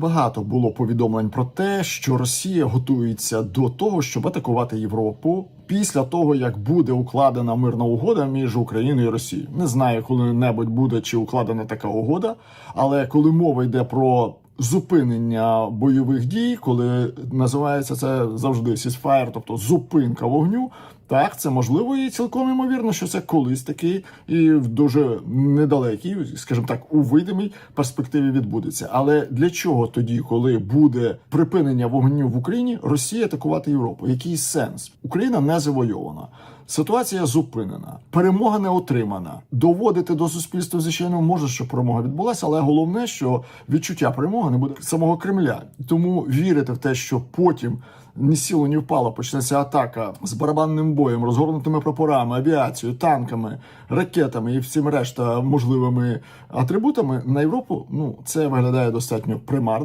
Багато було повідомлень про те, що Росія готується до того, щоб атакувати Європу після того, як буде укладена мирна угода між Україною і Росією. Не знаю, коли-небудь буде чи укладена така угода, але коли мова йде про зупинення бойових дій, коли називається це завжди ceasefire, тобто зупинка вогню. Так, це можливо і цілком імовірно, що це колись таки і в дуже недалекій, скажімо так, у видимій перспективі відбудеться. Але для чого тоді, коли буде припинення вогню в Україні, Росія атакувати Європу? Який сенс? Україна не завойована. Ситуація зупинена, перемога не отримана. Доводити до суспільства, звичайно, може, що перемога відбулася, але головне, що відчуття перемоги не буде самого Кремля. Тому вірити в те, що потім ні сіло, ні впало почнеться атака з барабанним боєм, розгорнутими прапорами, авіацією, танками, ракетами і всім решта можливими атрибутами на Європу. Ну це виглядає достатньо примарно.